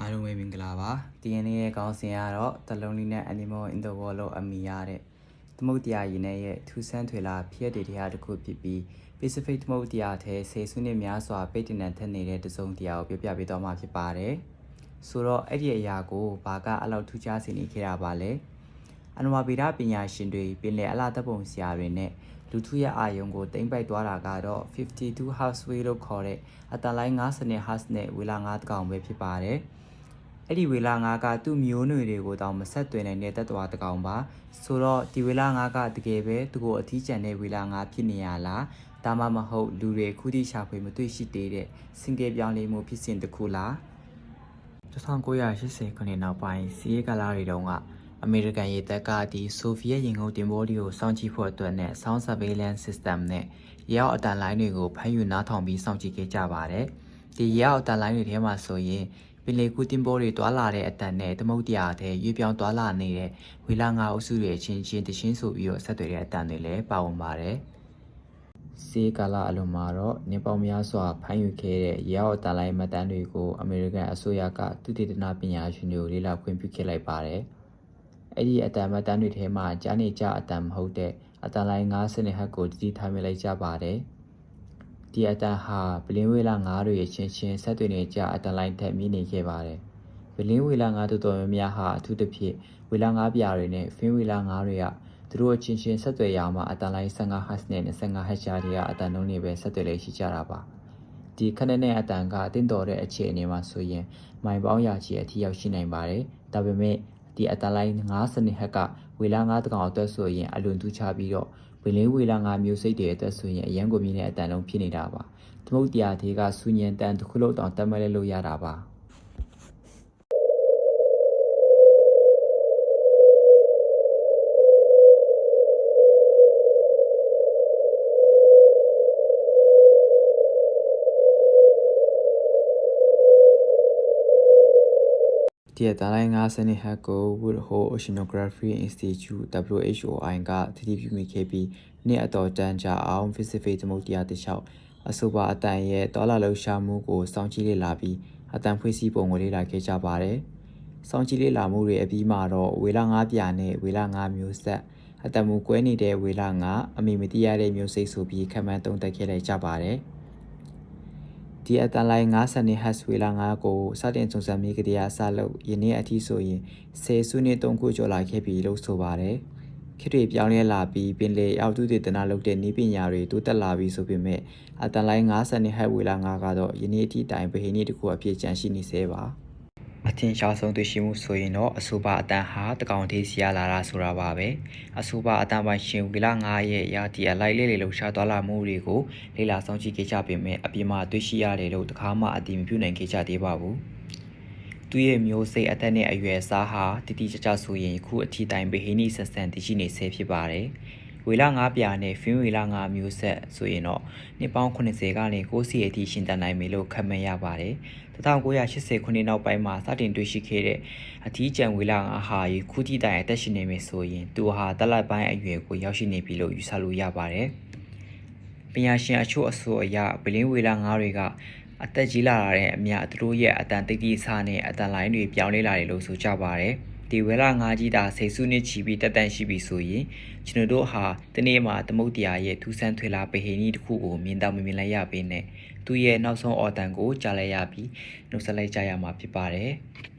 အားလုံးပဲမင်္ဂလာပါ DNA ရဲ့ခေါင်းစဉ်ကတော့တလုံးလေးနဲ့ Animal in the World လို့အမည်ရတဲ့သမုတ်တရားရင်းနဲ့ရဲ့ထူးဆန်းထွေလာဖြစ်တဲ့တရားတစ်ခုဖြစ်ပြီး Pacific သမုတ်တရားထဲဆယ်စုနှစ်များစွာပိတ်တင်တဲ့ထက်နေတဲ့တစုံတရားကိုပြပြပေးတော့မှာဖြစ်ပါတယ်ဆိုတော့အဲ့ဒီအရာကိုဘာကအလောက်ထူးခြားစေနေခဲ့တာပါလဲ အနဝဗေဒပညာရှင်တွေပင်လယ်အလားတပ်ပုံဆရာတွေနဲ့လူထုရဲ့အာယုံကိုတင်ပိုက်သွားတာကတော့52 Hz wave လို့ခေါ်တဲ့အတန်လိုင်း90 Hz နဲ့ဝေလာ9တကောင်ပဲဖြစ်ပါတယ်။အဲ့ဒီဝေလာ9ကသူ့မျိုးနွေတွေကိုတောင်မဆက်သွင်းနိုင်တဲ့တ attva တကောင်ပါ။ဆိုတော့ဒီဝေလာ9ကတကယ်ပဲသူကိုအထီးကျန်တဲ့ဝေလာ9ဖြစ်နေရလား။ဒါမှမဟုတ်လူတွေခုထိရှာဖွေမတွေ့ရှိသေးတဲ့စင်ကေပြောင်းလဲမှုဖြစ်စဉ်တစ်ခုလား။1980ခုနှစ်နောက်ပိုင်းစီးရဲကာလတွေတုန်းက အမေရိကန်ရေတပ်ကဒီဆိုဗီယက်ရင်ကုန်တင်ပိုးတွေကိုစောင့်ကြည့်ဖို့အတွက်နဲ့ Sound Surveillance System နဲ့ရေအောက်အတန်လိုင်းတွေကိုဖမ်းယူနားထောင်ပြီးစောင့်ကြည့်ခဲ့ကြပါတယ်။ဒီရေအောက်အတန်လိုင်းတွေထဲမှာဆိုရင်ပင်လေကူတင်ပိုးတွေတွာလာတဲ့အတန်နဲ့သမုတ်တရားထဲရွေးပြောင်းတွာလာနေတဲ့ဝေလာငါအုပ်စုတွေအချင်းချင်းတရှင်းဆိုပြီးတော့ဆက်သွယ်တဲ့အတန်တွေလည်းပါဝင်ပါတယ်။စေကာလအလုံးမှာတော့နေပေါင်းများစွာဖမ်းယူခဲ့တဲ့ရေအောက်အတန်လိုင်းမှတ်တမ်းတွေကိုအမေရိကန်အစိုးရကသုတေသနပညာရှင်တွေကိုလေ့လာခွင့်ပြုခဲ့လိုက်ပါတယ်။ အဲ့ဒီအတန်မတန်းတွေထဲမှာကြားနေကြအတန်မဟုတ်တဲ့အတန်လိုင်း9စနစ်ဟက်ကိုတတိထားမြလိုက်ကြပါတယ်။ဒီအတန်ဟာဗလင်းဝေလာ9တွေအချင်းချင်းဆက်သွယ်နေကြအတန်လိုင်းထက်မြင့်နေခဲ့ပါတယ်။ဗလင်းဝေလာ9တော်တော်များများဟာအထူးသဖြင့်ဝေလာ9ပြားတွေနဲ့ဖင်းဝေလာ9တွေကသူတို့အချင်းချင်းဆက်သွယ်ရမှာအတန်လိုင်း15 Hz နဲ့25 Hz ကြားတွေကအတန်လုံးတွေပဲဆက်သွယ်လေးရှိကြတာပါ။ဒီခဏနဲ့အတန်ကအတင်းတော်တဲ့အခြေအနေမှာဆိုရင်မိုင်ပေါင်းရာချီအထိရောက်ရှိနိုင်ပါတယ်။ဒါပေမဲ့ ဒီအတန်လိုင်း9စနစ်ဟက်ကဝေလာ9တကောင်အတွက်ဆိုရင်အလွန်ထူးခြားပြီးတော့ဝေလင်းဝေလာ9မျိုးစိတ်တွေအတွက်ဆိုရင်အရန်ကိုမြင့်တဲ့အတန်လုံးဖြစ်နေတာပါ။သမုတ်တရားသေးကစူညံတန်တစ်ခုလုံးတောင်တက်မလဲလို့ရတာပါ။ ဒီအတိုင်းငါးစနစ်ဟက်ကို Woodhull Oceanography Institute WHOI ကတတိပြုမိခဲ့ပြီးနှစ်အတော်တန်ကြာအောင် Pacific သမုဒ္ဒရာတစ်လျှောက်အဆိုပါအတန်ရဲ့တောလာလှုပ်ရှားမှုကိုစောင့်ကြည့်လေ့လာပြီးအတန်ဖွေးစည်းပုံကိုလေ့လာခဲ့ကြပါတယ်။စောင့်ကြည့်လေ့လာမှုတွေအပြီးမှာတော့ဝေလာ9ပြာနဲ့ဝေလာ9မျိုးဆက်အတန်မူကွဲနေတဲ့ဝေလာ9အမိမတိရတဲ့မျိုးစိတ်ဆိုပြီးခံမှန်းသုံးသပ်ခဲ့လိုက်ကြပါတယ်။ ဒီအတန်လိုင်း90နှစ်ဟတ်ဝေလာ9ကိုစတင်စုံစမ်းမိကြတဲ့အစလို့ယနေ့အထိဆိုရင်10စုနှစ်3ခုကျော်လာခဲ့ပြီလို့ဆိုပါတယ်ခေတ်တွေပြောင်းလဲလာပြီးပင်လေအောက်တုတေသနာလုပ်တဲ့နည်းပညာတွေတိုးတက်လာပြီးဆိုပေမဲ့အတန်လိုင်း90နှစ်ဟတ်ဝေလာ9ကတော့ယနေ့အထိတိုင်ဗဟိနီတစ်ခုအဖြစ်ကျန်ရှိနေသေးပါ အထင်ရှားဆုံးသိရှိမှုဆိုရင်တော့အဆိုပါအတန်ဟာတကောင်သေးစီရလာတာဆိုတာပါပဲအဆိုပါအတန်ပိုင်ရှင်ဝီလာ9ရဲ့ရာတီအလိုက်လေးလေးလှူရှားသွားလာမှုတွေကိုလေ့လာစောင့်ကြည့်ခဲ့ကြပေမဲ့အပြင်မှာတွေ့ရှိရတယ်လို့တခါမှအတိမပြုနိုင်ခဲ့ကြသေးပါဘူးသူရဲ့မျိုးစိတ်အသက်နဲ့အရွယ်အစားဟာတိတိကျကျဆိုရင်ခုအထိတိုင်ဗဟိနိဆက်ဆန်တည်ရှိနေဆဲဖြစ်ပါတယ် ဝေလာ9ပြာနဲ့ဖင်းဝေလာ9မျိုးဆက်ဆိုရင်တော့နှစ်ပေါင်း80ကနေ90အထိရှင်တန်နိုင်ပြီလို့ခန့်မှန်းရပါတယ်1980ခုနှစ်နောက်ပိုင်းမှာစတင်တွေ့ရှိခဲ့တဲ့အထီးကျန်ဝေလာ9ဟာယခုထိတိုင်အသက်ရှင်နေပြီဆိုရင်သူဟာတလတ်ပိုင်းအရွယ်ကိုရောက်ရှိနေပြီလို့ယူဆလို့ရပါတယ်ပညာရှင်အချို့အဆိုအရဗလင်းဝေလာ9တွေကအသက်ကြီးလာတဲ့အမြသူတို့ရဲ့အတန်တိတ်တိဆာနဲ့အတန်လိုင်းတွေပြောင်းလဲလာတယ်လို့ဆိုကြပါတယ်။ ဒီဝဲလာငါးကြီးတာစိတ်ဆုနှစ်ချီပြီးတက်တန့်ရှိပြီဆိုရင်ကျွန်တော်တို့ဟာတနေ့မှာသမုတ်တရားရဲ့ထူးဆန်းထွေလာပဟိနီတစ်ခုကိုမြင်တော့မမြင်လိုက်ရပေးနဲ့သူရဲ့နောက်ဆုံးအော်တန်ကိုကြားလိုက်ရပြီးနှုတ်ဆက်လိုက်ကြရမှာဖြစ်ပါတယ်။